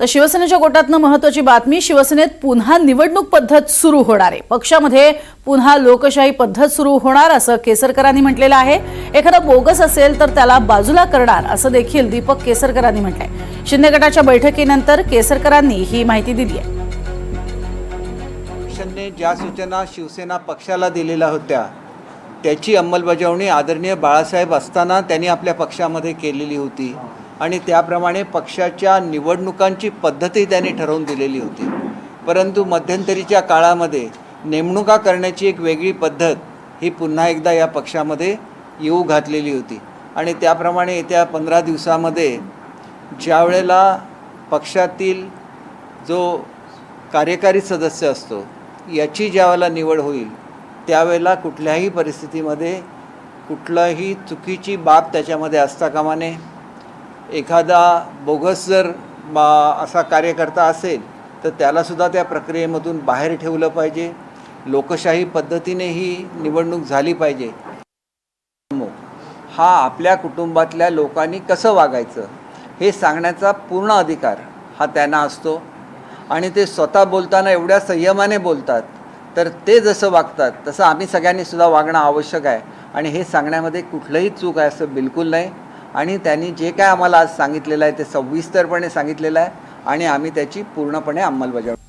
तर शिवसेनेच्या गोटातनं महत्वाची बातमी शिवसेनेत पुन्हा निवडणूक पद्धत सुरू होणार आहे. पक्षामध्ये पुन्हा लोकशाही पद्धत सुरू होणार असं केसरकरांनी म्हटलेलं आहे. एखादं बोगस असेल तर त्याला बाजूला करणार असं देखील दीपक केसरकरांनी म्हटलंय. शिंदे गटाच्या बैठकीनंतर केसरकरांनी ही माहिती दिली आहे. पक्षाने ज्या सूचना शिवसेना पक्षाला दिलेल्या होत्या त्याची अंमलबजावणी आदरणीय बाळासाहेब असताना त्यांनी आपल्या पक्षामध्ये केलेली होती. आणि त्याप्रमाणे पक्षाच्या निवडणुकांची पद्धतही त्यांनी ठरवून दिलेली होती. परंतु मध्यंतरीच्या काळामध्ये नेमणुका करण्याची एक वेगळी पद्धत ही पुन्हा एकदा या पक्षामध्ये येऊ घातलेली होती. आणि त्याप्रमाणे येत्या पंधरा दिवसामध्ये ज्या वेळेला पक्षातील जो कार्यकारी सदस्य असतो याची ज्यावेळेला निवड होईल त्यावेळेला कुठल्याही परिस्थितीमध्ये कुठलाही चुकीची बाब त्याच्यामध्ये असता कामा नये. एखादा बोगस जर मा- असा कार्यकर्ता असेल तर त्यालासुद्धा त्या प्रक्रियेमधून बाहेर ठेवलं पाहिजे. लोकशाही पद्धतीने ही निवडणूक झाली पाहिजे. हा आपल्या कुटुंबातल्या लोकांनी कसं वागायचं हे सांगण्याचा पूर्ण अधिकार हा त्यांना असतो. आणि ते स्वतः बोलताना एवढ्या संयमाने बोलतात तर ते जसं वागतात तसं आम्ही सगळ्यांनीसुद्धा वागणं आवश्यक आहे. आणि हे सांगण्यामध्ये कुठलंही चूक आहे असं बिलकुल नाही. आणि त्यांनी जे काय आम्हाला आज सांगितलेलं आहे ते सविस्तरपणे सांगितलेलं आहे आणि आम्ही त्याची पूर्णपणे अंमलबजावणी